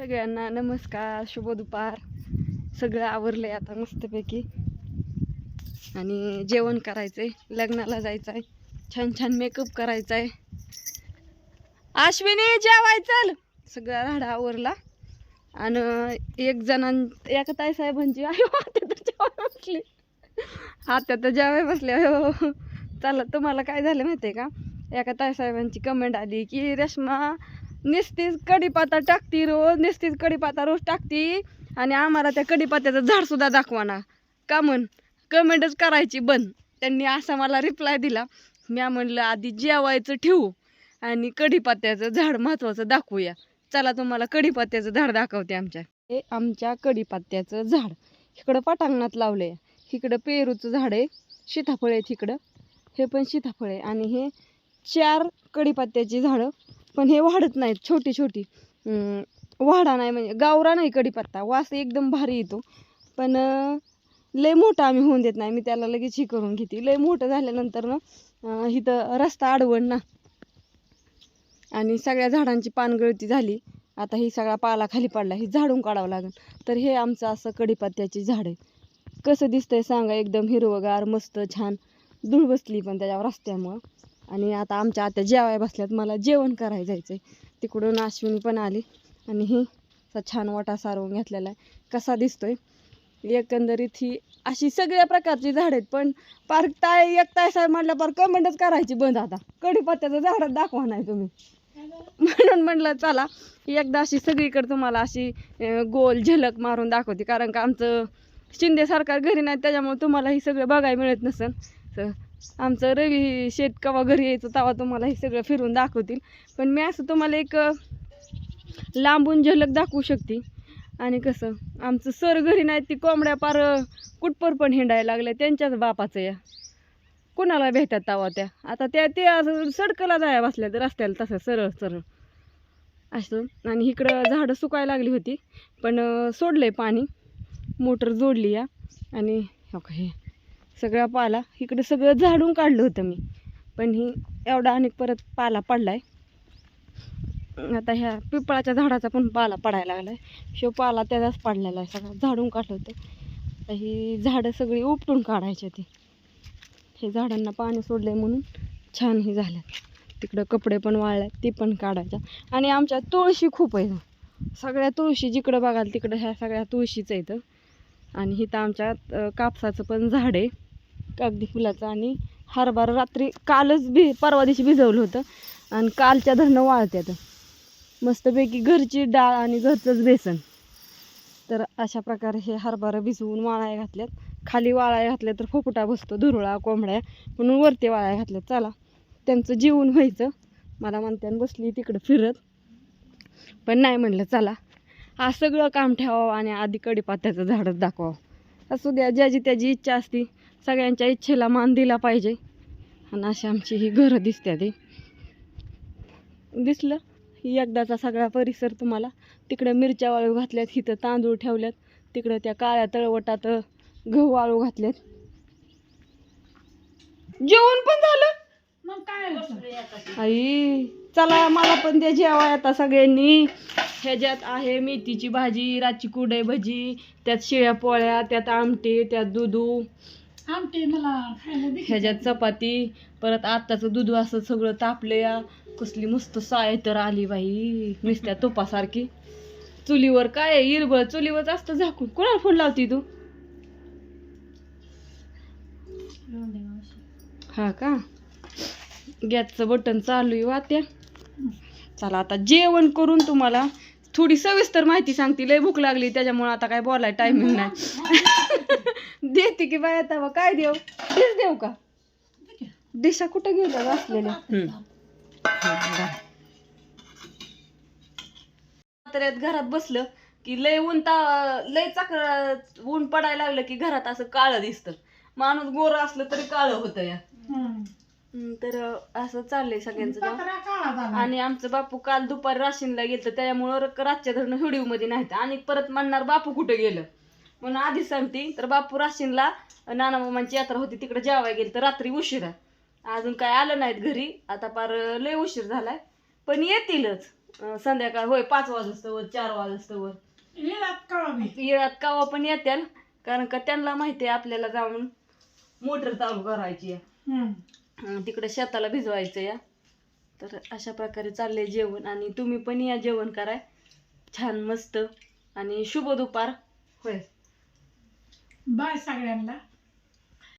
सगळ्यांना नमस्कार शुभ दुपार. सगळं आवरलं आहे आता मस्तपैकी. आणि जेवण करायचंय लग्नाला जायचं आहे छान छान मेकअप करायचाय. अश्विनी जेवाय चल. सगळा राडा आवरला. आणि एक जणां एका ताई साहेबांची आई हो, हात्या तर जेवाय बसली. आता तर जेवाय बसले. हो चला तुम्हाला काय झालं माहिती आहे का? एका ताई साहेबांची कमेंट आली की रेश्मा निस्तीच कढीपाता टाकती रोज निस्तीच कढीपाता रोज टाकती. आणि आम्हाला त्या कढीपात्याचं झाडसुद्धा दाखवाना. दाखवा ना का म्हण कमेंटच करायची बंद. त्यांनी असा मला रिप्लाय दिला. मी म्हणलं आधी जेवायचं ठेवू आणि कढीपात्याचं झाड महत्त्वाचं दाखवूया. चला तुम्हाला कढीपत्त्याचं झाड दाखवते आमच्या. हे आमच्या कढीपत्त्याचं झाड. इकडं पटांगणात लावलं आहे इकडं पेरूचं झाड आहे. सीताफळ आहे इकडं हे पण सीताफळ आहे. आणि हे चार कढीपत्त्याची झाडं. पण हे वाढत नाहीत छोटी छोटी. वाढा नाही म्हणजे गावरा नाही कढीपत्ता वास एकदम भारी येतो. पण लय मोठा आम्ही होऊन देत नाही मी त्याला लगेच ही करून घेते. लय मोठं झाल्यानंतर ना इथं रस्ता अडवण ना. आणि सगळ्या झाडांची पानगळती झाली. आता ही सगळा पाला खाली पडला ही झाडून काढावं लागेल. तर हे आमचं असं कढीपत्त्याची झाड आहे. कसं दिसतंय सांगा एकदम हिरवगार मस्त छान. धूळ बसली पण त्याच्यावर रस्त्यामुळं. आणि आता आमच्या आत्या जेवाय बसल्यात मला जेवण करायला जायचं आहे तिकडून अश्विनी पण आली आणि ही असा छान वाटा सारवून घेतलेला आहे. कसा दिसतोय? एकंदरीत ही अशी सगळ्या प्रकारची झाड आहेत पण पार ताय एक ताय साहेब म्हटलं पार कमेंटच करायची बंद आता. कढीपत्त्याचं झाडच दाखवा नाही तुम्ही. म्हणून म्हटलं चला एकदा अशी सगळीकडे तुम्हाला अशी गोल झलक मारून दाखवते कारण का आमचं शिंदे सरकार घरी नाही त्याच्यामुळे तुम्हाला ही सगळं बघायला मिळत नसेल. तर आमचं रवी शेत कवा घरी यायचं तेव्हा तुम्हाला हे सगळं फिरून दाखवतील. पण मी असं तुम्हाला एक लांबून झलक दाखवू शकते. आणि कसं आमचं सर घरी नाही ती कोंबड्या पार कुटपर कुठपर पण हिंडायला लागल्या त्यांच्याच बापाचं या. कुणाला भेटतात तवा त्या? आता त्या ते असं सडकला जाया बसल्या तर रस्त्याला तसं सरळ सरळ. असं. आणि इकडं झाडं सुकायला लागली होती पण सोडलं आहे पाणी. मोटर जोडली या. आणि हो का हे. सगळा पाला इकडं सगळं झाडून काढलं होतं मी. पण ही एवढा आणि परत पाला पडला आहे आता ह्या पिपळाच्या झाडाचा पण पाला पडायला लागला आहे शो पाला त्याचाच पडलेला आहे सगळा झाडून काढलं होतं. आता ही झाडं सगळी उपटून काढायची ती. हे झाडांना पाणी सोडलंय म्हणून छान ही झालं. तिकडं कपडे पण वाळल्यात ती पण काढायच्या. आणि आमच्या तुळशी खूप आहे सगळ्या तुळशी जिकडं बघाल तिकडं ह्या सगळ्या तुळशीचं येतं आणि इथं आमच्यात कापसाचं पण झाड आहे. कागदी फुलाचं. आणि हरभरा रात्री कालच भि परवा दिवशी भिजवलं होतं. आणि कालच्या धरणं वाळत्यात. मस्तपैकी घरची डाळ आणि घरचंच बेसन. तर अशा प्रकारे हे हरभरा भिजवून वाळाया घातल्यात. खाली वाळाया घातल्या तर फोकुटा बसतो धुरळा कोंबड्या. म्हणून वरती वाळाया घातल्यात. चला त्यांचं जेवून व्हायचं. मला म्हणत्यान बसली तिकडं फिरत. पण नाही म्हणलं चला हा सगळं काम ठेवावं आणि आधी कडीपात्याचं झाडच दाखवावं. असू द्या ज्याची त्याची इच्छा असती. सगळ्यांच्या इच्छेला मान दिला पाहिजे. आणि अशी आमची ही घरं दिसत्या ती. दिसलं? ही एकदाचा सगळा परिसर तुम्हाला. तिकडं मिरच्या वाळू घातल्यात इथं तांदूळ ठेवल्यात. तिकडं त्या काळ्या तळवटात गहू वाळू घातल्यात. जेवण पण झालं? मग काय आई चला मला पण द्या जेवाय आता सगळ्यांनी. ह्याच्यात आहे मेथीची भाजी राची कुडे भजी त्यात शिळ्या पोळ्या त्यात आमटे त्यात दुधू. आमटे मला खायला दे. ह्याच्यात चपाती. परत आत्ताचं दूध असं सगळं तापलं या. कसली मस्त साय तर आली बाई नुसत्या तुपासारखी. चुलीवर काय? इरबळ चुलीवरच असतं झाकून. कोणाला फोन लावती तू? हा का? गॅसचं बटन चालू आहे वात्या. चला आता जेवण करून तुम्हाला. थोडी सविस्तर माहिती सांगते लय भूक लागली त्याच्यामुळे आता काय बोलाय टायमिंग नाही. देते की बाय आता काय देऊ? तेच देऊ का? दिशा कुठं गेल्या असलेल्या तर घरात बसलं की लय ऊन ता लय चाक ऊन पडायला लागलं की घरात असं काळं दिसतं. माणूस गोर असलं तरी काळं होतं या. हं. तर असं चाललंय सगळ्यांचं काम. पत्रा काळा झाला. आणि आमचं बापू काल दुपारी राशीनला गेलं त्याच्यामुळं र- रातच्या धरणं व्हिडिओमध्ये नाही आणि परत म्हणणार बापू कुठं गेलं? म्हणून आधीच सांगते तर बापू राशीनला नाना मामांची यात्रा होती तिकडे जेवायला गेलं तर रात्री उशिरा. अजून काय आलं नाहीत घरी आता पार लय उशीर झालाय. पण येतीलच. अं, संध्याकाळ होय पाच वाजस्तवर चार वाजस्तवर कवा बी. येळात कावा पण येत्याल कारण का त्यांना माहिती आहे आपल्याला जाऊन मोटर चालू करायची आहे. हम्म. तिकडं तिकडे शेताला भिजवायचं या. तर अशा प्रकारे चाललंय जेवण. आणि तुम्ही पण या जेवण कराय. छान मस्त. आणि शुभ दुपार. होय. बाय सगळ्यांना.